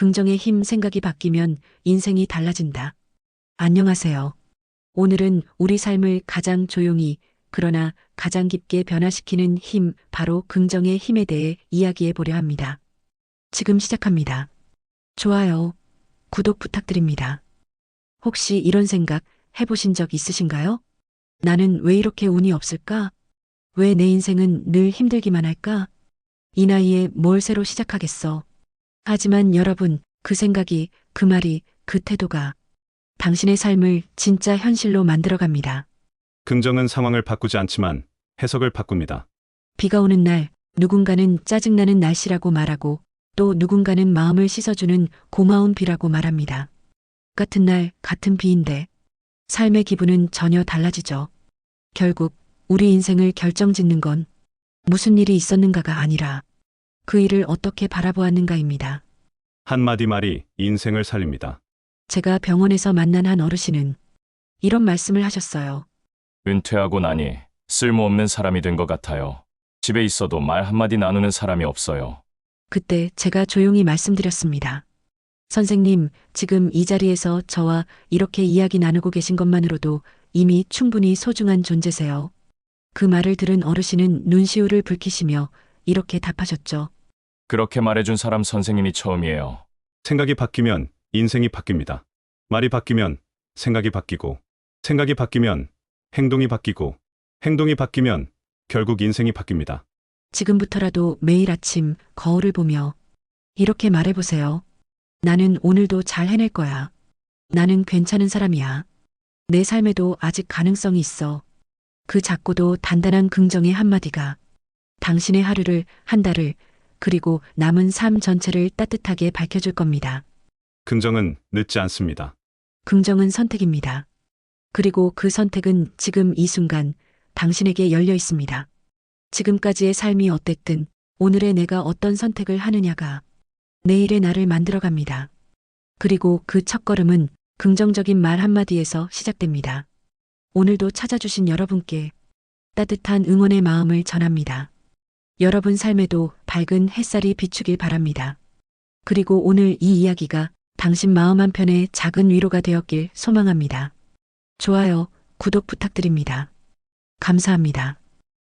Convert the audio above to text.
긍정의 힘 생각이 바뀌면 인생이 달라진다. 안녕하세요. 오늘은 우리 삶을 가장 조용히 그러나 가장 깊게 변화시키는 힘, 바로 긍정의 힘에 대해 이야기해 보려 합니다. 지금 시작합니다. 좋아요, 구독 부탁드립니다. 혹시 이런 생각 해보신 적 있으신가요? 나는 왜 이렇게 운이 없을까? 왜 내 인생은 늘 힘들기만 할까? 이 나이에 뭘 새로 시작하겠어? 하지만 여러분, 그 생각이, 그 말이, 그 태도가 당신의 삶을 진짜 현실로 만들어갑니다. 긍정은 상황을 바꾸지 않지만 해석을 바꿉니다. 비가 오는 날, 누군가는 짜증나는 날씨라고 말하고 또 누군가는 마음을 씻어주는 고마운 비라고 말합니다. 같은 날, 같은 비인데 삶의 기분은 전혀 달라지죠. 결국 우리 인생을 결정짓는 건 무슨 일이 있었는가가 아니라 그 일을 어떻게 바라보았는가입니다. 한마디 말이 인생을 살립니다. 제가 병원에서 만난 한 어르신은 이런 말씀을 하셨어요. 은퇴하고 나니 쓸모없는 사람이 된 것 같아요. 집에 있어도 말 한마디 나누는 사람이 없어요. 그때 제가 조용히 말씀드렸습니다. 선생님, 지금 이 자리에서 저와 이렇게 이야기 나누고 계신 것만으로도 이미 충분히 소중한 존재세요. 그 말을 들은 어르신은 눈시울을 붉히시며 이렇게 답하셨죠. 그렇게 말해준 사람 선생님이 처음이에요. 생각이 바뀌면 인생이 바뀝니다. 말이 바뀌면 생각이 바뀌고, 생각이 바뀌면 행동이 바뀌고, 행동이 바뀌면 결국 인생이 바뀝니다. 지금부터라도 매일 아침 거울을 보며 이렇게 말해보세요. 나는 오늘도 잘 해낼 거야. 나는 괜찮은 사람이야. 내 삶에도 아직 가능성이 있어. 그 작고도 단단한 긍정의 한마디가 당신의 하루를, 한 달을, 그리고 남은 삶 전체를 따뜻하게 밝혀줄 겁니다. 긍정은 늦지 않습니다. 긍정은 선택입니다. 그리고 그 선택은 지금 이 순간 당신에게 열려 있습니다. 지금까지의 삶이 어땠든 오늘의 내가 어떤 선택을 하느냐가 내일의 나를 만들어갑니다. 그리고 그 첫걸음은 긍정적인 말 한마디에서 시작됩니다. 오늘도 찾아주신 여러분께 따뜻한 응원의 마음을 전합니다. 여러분 삶에도 밝은 햇살이 비추길 바랍니다. 그리고 오늘 이 이야기가 당신 마음 한편의 작은 위로가 되었길 소망합니다. 좋아요, 구독 부탁드립니다. 감사합니다.